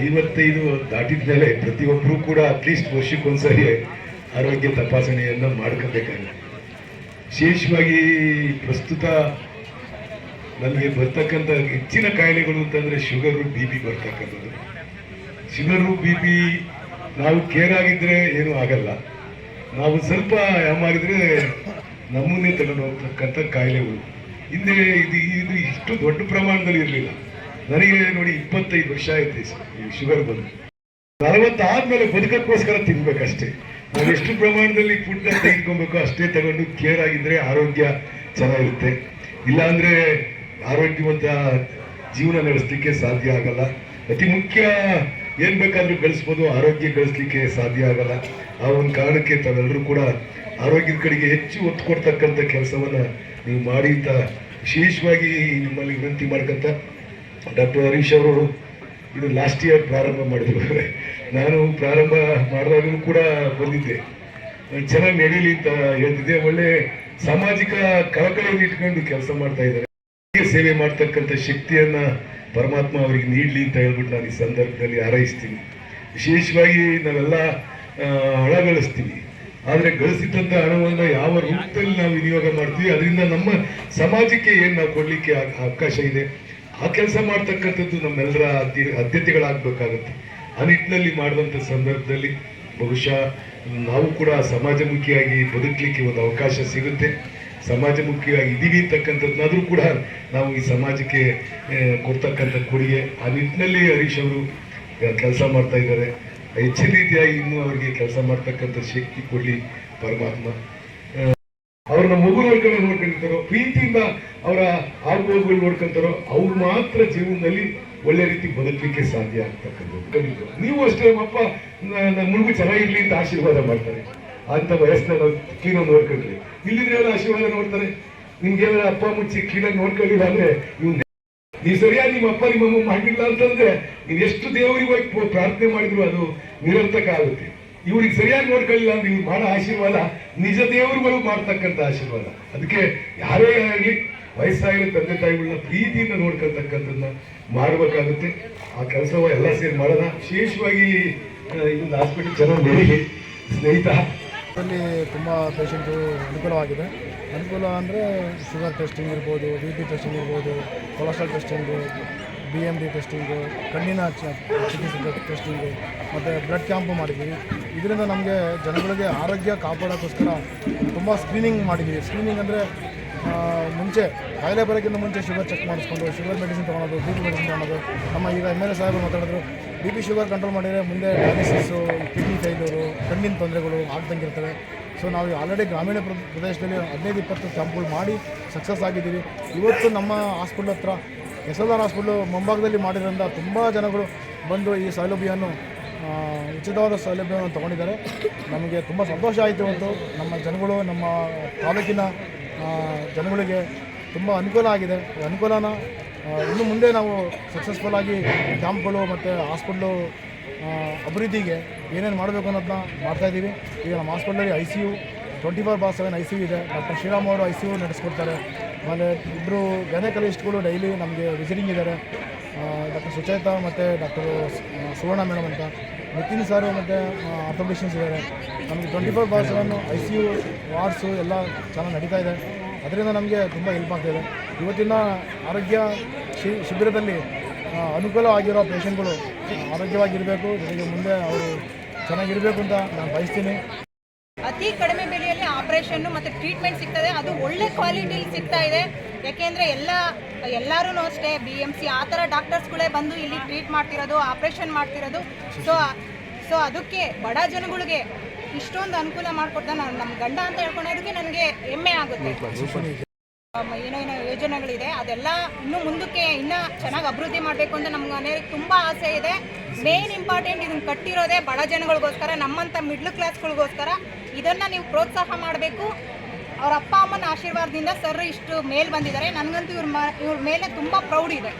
ಐವತ್ತೈದು ದಾಟಿದ ಮೇಲೆ ಪ್ರತಿಯೊಬ್ಬರೂ ಕೂಡ ಅಟ್ಲೀಸ್ಟ್ ವರ್ಷಕ್ಕೊಂದ್ಸರಿ ಆರೋಗ್ಯ ತಪಾಸಣೆಯನ್ನು ಮಾಡ್ಕೋಬೇಕಾಗುತ್ತೆ. ವಿಶೇಷವಾಗಿ ಪ್ರಸ್ತುತ ನಮಗೆ ಬರ್ತಕ್ಕಂಥ ಹೆಚ್ಚಿನ ಕಾಯಿಲೆಗಳು ಅಂತಂದರೆ ಶುಗರು ಬಿ ಪಿ ಬರ್ತಕ್ಕಂಥದ್ದು. ಶುಗರು ಬಿ ಪಿ ನಾವು ಕೇರ್ ಆಗಿದ್ರೆ ಏನೂ ಆಗಲ್ಲ. ನಾವು ಸ್ವಲ್ಪ ಯಾಮಾರಿದ್ರೆ ನಮ್ಮನ್ನೇ ತಗೊಂಡು ಹೋಗ್ತಕ್ಕಂಥ ಕಾಯಿಲೆಗಳು. ಹಿಂದೆ ಇದು ಇದು ಇಷ್ಟು ದೊಡ್ಡ ಪ್ರಮಾಣದಲ್ಲಿ ಇರಲಿಲ್ಲ. ನನಗೆ ನೋಡಿ ಇಪ್ಪತ್ತೈದು ವರ್ಷ ಆಯ್ತು ಈ ಶುಗರ್ ಬಂದು. ನಲವತ್ತಾದ್ಮೇಲೆ ಬದುಕಕ್ಕೋಸ್ಕರ ತಿನ್ಬೇಕಷ್ಟೇ. ನಾವು ಎಷ್ಟು ಪ್ರಮಾಣದಲ್ಲಿ ಫುಡ್ ತೆಗೆದುಕೊಬೇಕು ಅಷ್ಟೇ ತಗೊಂಡು ಕೇರ್ ಆಗಿದ್ರೆ ಆರೋಗ್ಯ ಚೆನ್ನಾಗಿರುತ್ತೆ. ಇಲ್ಲಾಂದ್ರೆ ಆರೋಗ್ಯವಂತ ಜೀವನ ನಡೆಸಲಿಕ್ಕೆ ಸಾಧ್ಯ ಆಗಲ್ಲ. ಅತಿ ಮುಖ್ಯ ಏನ್ ಬೇಕಾದ್ರೂ ಗಳಿಸ್ಬೋದು, ಆರೋಗ್ಯ ಗಳಿಸ್ಲಿಕ್ಕೆ ಸಾಧ್ಯ ಆಗಲ್ಲ. ಆ ಒಂದು ಕಾರಣಕ್ಕೆ ತಾವೆಲ್ಲರೂ ಕೂಡ ಆರೋಗ್ಯದ ಕಡೆಗೆ ಹೆಚ್ಚು ಒತ್ತು ಕೊಡ್ತಕ್ಕಂಥ ಕೆಲಸವನ್ನ ನೀವು ಮಾಡಿ ಅಂತ ವಿಶೇಷವಾಗಿ ನಿಮ್ಮಲ್ಲಿ ವಿನಂತಿ ಮಾಡ್ಕೊಂತ ಡಾಕ್ಟರ್ ಹರೀಶ್ ಅವರು ಇದು ಲಾಸ್ಟ್ ಇಯರ್ ಪ್ರಾರಂಭ ಮಾಡಿದ್ರು. ನಾನು ಪ್ರಾರಂಭ ಮಾಡಿದಾಗಲೂ ಕೂಡ ಬಂದಿದ್ದೆ. ಚೆನ್ನಾಗಿ ನಡೀಲಿ ಅಂತ ಹೇಳ್ತಿದ್ದೆ. ಒಳ್ಳೆ ಸಾಮಾಜಿಕ ಕಳಕಳಿಯನ್ನು ಇಟ್ಕೊಂಡು ಕೆಲಸ ಮಾಡ್ತಾ ಇದ್ದಾರೆ. ಸೇವೆ ಮಾಡ್ತಕ್ಕಂಥ ಶಕ್ತಿಯನ್ನ ಪರಮಾತ್ಮ ಅವರಿಗೆ ನೀಡಲಿ ಅಂತ ಹೇಳ್ಬಿಟ್ಟು ನಾನು ಈ ಸಂದರ್ಭದಲ್ಲಿ ಹಾರೈಸ್ತೀನಿ. ವಿಶೇಷವಾಗಿ ನಾವೆಲ್ಲ ಹಣ ಗಳಿಸ್ತೀವಿ. ಆದರೆ ಗಳಿಸಿದಂಥ ಹಣವನ್ನು ಯಾವ ರೂಪದಲ್ಲಿ ನಾವು ವಿನಿಯೋಗ ಮಾಡ್ತೀವಿ, ಅದರಿಂದ ನಮ್ಮ ಸಮಾಜಕ್ಕೆ ಏನು ನಾವು ಕೊಡಲಿಕ್ಕೆ ಅವಕಾಶ ಇದೆ? ಆ ಕೆಲಸ ಮಾಡ್ತಕ್ಕಂಥದ್ದು ನಮ್ಮೆಲ್ಲರ ಆದ್ಯ ಆದ್ಯತೆಗಳಾಗಬೇಕಾಗತ್ತೆ ಆ ನಿಟ್ಟಿನಲ್ಲಿ ಮಾಡುವಂಥ ಸಂದರ್ಭದಲ್ಲಿ ಬಹುಶಃ ನಾವು ಕೂಡ ಸಮಾಜಮುಖಿಯಾಗಿ ಬದುಕಲಿಕ್ಕೆ ಒಂದು ಅವಕಾಶ ಸಿಗುತ್ತೆ. ಸಮಾಜಮುಖಿಯಾಗಿ ಇದ್ದೀವಿ ಅಂತಕ್ಕಂಥದ್ದನ್ನಾದರೂ ಕೂಡ ನಾವು ಈ ಸಮಾಜಕ್ಕೆ ಕೊಡ್ತಕ್ಕಂಥ ಕೊಡುಗೆ. ಆ ನಿಟ್ಟಿನಲ್ಲಿ ಹರೀಶ್ ಅವರು ಕೆಲಸ ಮಾಡ್ತಾ ಇದ್ದಾರೆ. ಹೆಚ್ಚಿನ ರೀತಿಯಾಗಿ ಇನ್ನೂ ಅವರಿಗೆ ಕೆಲಸ ಮಾಡ್ತಕ್ಕಂಥ ಶಕ್ತಿ ಕೊಡಲಿ ಪರಮಾತ್ಮ. ಅವ್ರನ್ನ ಮಗು ನೋಡ್ಕೊಂಡು ನೋಡ್ಕೊಂಡಿರ್ತಾರೋ, ಪ್ರೀತಿಯಿಂದ ಅವರ ಆಗುಗಳು ನೋಡ್ಕೊಂತಾರೋ, ಅವ್ರು ಮಾತ್ರ ಜೀವನದಲ್ಲಿ ಒಳ್ಳೆ ರೀತಿ ಬದುಕಲಿಕ್ಕೆ ಸಾಧ್ಯ ಆಗ್ತಕ್ಕಂಥದ್ದು. ನೀವು ಅಷ್ಟೇ, ಅಪ್ಪ ಮುಳುಗು ಚೆನ್ನಾಗಿರ್ಲಿ ಅಂತ ಆಶೀರ್ವಾದ ಮಾಡ್ತಾರೆ. ಅಂತ ವಯಸ್ಸನ್ನ ನಾವು ಕ್ಲೀನಾಗಿ ನೋಡ್ಕೊಂಡ್ರಿ. ಇಲ್ಲಿದ್ರೆ ಎಲ್ಲ ಆಶೀರ್ವಾದ ನೋಡ್ತಾರೆ? ನಿಮ್ಗೇನಾರ ಅಪ್ಪ ಮುಚ್ಚಿ ಕ್ಲೀನಾಗಿ ನೋಡ್ಕೊಳ್ಳಿಲ್ಲ ಅಂದ್ರೆ ಇವ್ನ ನೀವು ಸರಿಯಾಗಿ ನಿಮ್ಮ ಅಪ್ಪ, ನಿಮ್ಮ ಅಮ್ಮ ಮಾಡಿಲ್ಲ ಅಂತಂದ್ರೆ ನೀವು ಎಷ್ಟು ದೇವರಿಗೆ ಪ್ರಾರ್ಥನೆ ಮಾಡಿದ್ರು ಅದು ನಿರರ್ಥಕ ಆಗುತ್ತೆ. ಇವ್ರಿಗೆ ಸರಿಯಾಗಿ ನೋಡ್ಕೊಳ್ಳಿಲ್ಲ ಅಂದ್ರೆ ಇವ್ರು ಮಾಡೋ ಆಶೀರ್ವಾದ ನಿಜ ದೇವರುಗಳು ಮಾಡ್ತಕ್ಕಂಥ ಆಶೀರ್ವಾದ. ಅದಕ್ಕೆ ಯಾರೇ ಆಗಲಿ ವಯಸ್ಸಾಗಿರೋ ತಂದೆ ತಾಯಿಗಳನ್ನ ಪ್ರೀತಿಯಿಂದ ನೋಡ್ಕೊಳ್ತಕ್ಕಂಥದ್ದನ್ನ ಮಾಡಬೇಕಾಗುತ್ತೆ. ಆ ಕೆಲಸವ ಎಲ್ಲ ಸೇರಿ ಮಾಡೋಣ. ವಿಶೇಷವಾಗಿ ಇದೊಂದು ಹಾಸ್ಪಿಟಲ್ ಚೆನ್ನಾಗಿ ಬೆಳೀಲಿ ಸ್ನೇಹಿತ. ಅಲ್ಲಿ ತುಂಬ ಪೇಷಂಟು ಅನುಕೂಲವಾಗಿದೆ. ಅನುಕೂಲ ಅಂದರೆ ಶುಗರ್ ಟೆಸ್ಟಿಂಗ್ ಇರ್ಬೋದು ಬಿ ಪಿ ಟೆಸ್ಟಿಂಗ್ ಇರ್ಬೋದು cholesterol testing B M D testing ಕಣ್ಣಿನ ಚಿಕಿತ್ಸೆ ಟೆಸ್ಟಿಂಗು ಮತ್ತು ಬ್ಲಡ್ ಕ್ಯಾಂಪು ಮಾಡಿದ್ದೀವಿ ಇದರಿಂದ ನಮಗೆ ಜನಗಳಿಗೆ ಆರೋಗ್ಯ ಕಾಪಾಡೋಕ್ಕೋಸ್ಕರ ತುಂಬ ಸ್ಕ್ರೀನಿಂಗ್ ಮಾಡಿದ್ದೀವಿ ಸ್ಕ್ರೀನಿಂಗ್ ಅಂದರೆ ಮುಂಚೆ ಕಾಯಿಲೆ ಬರೋಕ್ಕಿಂತ ಮುಂಚೆ ಶುಗರ್ ಚೆಕ್ ಮಾಡಿಸ್ಕೊಂಡು, ಶುಗರ್ ಮೆಡಿಸಿನ್ ತೊಗೊಳೋದು ಬಿ ಪಿ ಮೆಡಿಸಿನ್ ತೊಗೊಳೋದು ನಮ್ಮ ಈಗ ಎಂ ಎಲ್ ಎ ಸಾಹೇಬರು ಮಾತಾಡಿದ್ರು ಬಿ ಪಿ ಶುಗರ್ ಕಂಟ್ರೋಲ್ ಮಾಡಿದರೆ ಮುಂದೆ ಡಯಾಲಿಸಿಸು ಕಿಡ್ನಿ ಫೈಲೂರು ಕಣ್ಣಿನ ತೊಂದರೆಗಳು ಆಗ್ದಂಗಿರ್ತವೆ ಸೊ ನಾವು ಆಲ್ರೆಡಿ ಗ್ರಾಮೀಣ ಪ್ರ- ಪ್ರದೇಶದಲ್ಲಿ ಹದಿನೈದು, ಇಪ್ಪತ್ತು ಕ್ಯಾಂಪ್ಗಳು ಮಾಡಿ ಸಕ್ಸಸ್ ಆಗಿದ್ದೀವಿ. ಇವತ್ತು ನಮ್ಮ ಹಾಸ್ಪಿಟ್ಲ್ ಹತ್ರ ಎಸ್ ಎಲ್ ಆರ್ ಹಾಸ್ಪಿಟ್ಲು ಮುಂಭಾಗದಲ್ಲಿ ಮಾಡಿರೋದ್ರಿಂದ ತುಂಬ ಜನಗಳು ಬಂದು ಈ ಸೌಲಭ್ಯವನ್ನು ಉಚಿತವಾದ ಸೌಲಭ್ಯವನ್ನು ತೊಗೊಂಡಿದ್ದಾರೆ. ನಮಗೆ ತುಂಬ ಸಂತೋಷ ಆಯಿತು ಇವತ್ತು. ನಮ್ಮ ಜನಗಳು, ನಮ್ಮ ತಾಲೂಕಿನ ಜನಗಳಿಗೆ ತುಂಬ ಅನುಕೂಲ ಆಗಿದೆ. ಅನುಕೂಲನ ಇನ್ನು ಮುಂದೆ ನಾವು ಸಕ್ಸಸ್ಫುಲ್ ಆಗಿ ಕ್ಯಾಂಪ್ಗಳು ಮತ್ತು ಹಾಸ್ಪಿಟ್ಲು ಅಭಿವೃದ್ಧಿಗೆ ಏನೇನು ಮಾಡಬೇಕು ಅನ್ನೋದನ್ನ ಮಾಡ್ತಾಯಿದ್ದೀವಿ ಈಗ ನಮ್ಮ ಹಾಸ್ಪಿಟ್ಲಲ್ಲಿ I C U twenty four bar seven I C U ಇದೆ. ಡಾಕ್ಟರ್ ಶ್ರೀರಾಮ್ ಅವರು ಐ ಸಿ ಯು ನಡೆಸ್ಕೊಡ್ತಾರೆ. ಆಮೇಲೆ ಇಬ್ಬರು ಗೈನಕಲಿಸ್ಟ್ಗಳು ಡೈಲಿ ನಮಗೆ ವಿಸಿಟಿಂಗ್ ಇದ್ದಾರೆ ಡಾಕ್ಟರ್ ಸುಚೇತಾ ಮತ್ತು ಡಾಕ್ಟರ್ ಸುವರ್ಣ ಮೇಡಮ್ ಅಂತ ನಿತಿನ್ ಸರ್ ಮತ್ತು ಆರ್ಥೋಪಿಷಿಯನ್ಸ್ ಇದ್ದಾರೆ. ನಮಗೆ twenty four bar seven I C U wards ಎಲ್ಲ ಚೆನ್ನಾಗಿ ನಡೀತಾ ಇದೆ. ಅದರಿಂದ ನಮಗೆ ತುಂಬ ಹೆಲ್ಪ್ ಆಗ್ತಾಯಿದೆ ಇವತ್ತಿನ ಆರೋಗ್ಯ ಶಿಬಿರದಲ್ಲಿ ಅನುಕೂಲ ಆಗಿರೋ ಪೇಷಂಟ್ಗಳು ಆರೋಗ್ಯವಾಗಿರಬೇಕು. ಜೊತೆಗೆ ಮುಂದೆ ಅವರು ಚೆನ್ನಾಗಿರಬೇಕು ಅಂತ ನಾನು ಬಯಸ್ತೀನಿ. ಅತಿ ಕಡಿಮೆ ಬೆಲೆಯಲ್ಲಿ ಆಪರೇಷನ್ ಮತ್ತೆ ಟ್ರೀಟ್ಮೆಂಟ್ ಸಿಗ್ತದೆ. ಅದು ಒಳ್ಳೆ ಕ್ವಾಲಿಟಿಲಿ ಸಿಗ್ತಾ ಇದೆ. ಯಾಕೆಂದ್ರೆ ಎಲ್ಲ ಎಲ್ಲರೂ ಅಷ್ಟೇ ಬಿ ಎಂ ಸಿ ಆ ಥರ ಡಾಕ್ಟರ್ಸ್ಗಳೇ ಬಂದು ಇಲ್ಲಿ ಟ್ರೀಟ್ ಮಾಡ್ತಿರೋದು, ಆಪರೇಷನ್ ಮಾಡ್ತಿರೋದು. ಸೊ ಸೊ ಅದಕ್ಕೆ ಬಡ ಜನಗಳಿಗೆ ಇಷ್ಟೊಂದು ಅನುಕೂಲ ಮಾಡಿಕೊಡ್ತಾ ನಾನು ನಮ್ಮ ಗಂಡ ಅಂತ ಹೇಳ್ಕೊಂಡೋದಕ್ಕೆ ನನಗೆ ಹೆಮ್ಮೆ ಆಗುತ್ತೆ. ಆಮ್, ಏನೋ ಏನೋ ಯೋಜನೆಗಳಿದೆ ಅದೆಲ್ಲ ಇನ್ನೂ ಮುಂದಕ್ಕೆ ಇನ್ನೂ ಚೆನ್ನಾಗಿ ಅಭಿವೃದ್ಧಿ ಮಾಡಬೇಕು ಅಂತ ನಮ್ಗೆ ಅನೇಕ ತುಂಬ ಆಸೆ ಇದೆ. ಮೇನ್ ಇಂಪಾರ್ಟೆಂಟ್ ಇದನ್ನ ಕಟ್ಟಿರೋದೇ ಬಡ ಜನಗಳಿಗೋಸ್ಕರ ನಮ್ಮಂಥ ಮಿಡ್ಲ್ ಕ್ಲಾಸ್ಗಳಿಗೋಸ್ಕರ ಇದನ್ನು ನೀವು ಪ್ರೋತ್ಸಾಹ ಮಾಡಬೇಕು. ಅವ್ರ ಅಪ್ಪ ಅಮ್ಮನ ಆಶೀರ್ವಾದದಿಂದ ಸರ್ ಇಷ್ಟು ಮೇಲ್ ಬಂದಿದ್ದಾರೆ. ನನಗಂತೂ ಇವ್ರ ಇವ್ರ ಮೇಲೆ ತುಂಬ ಪ್ರೌಡ್ ಇದೆ.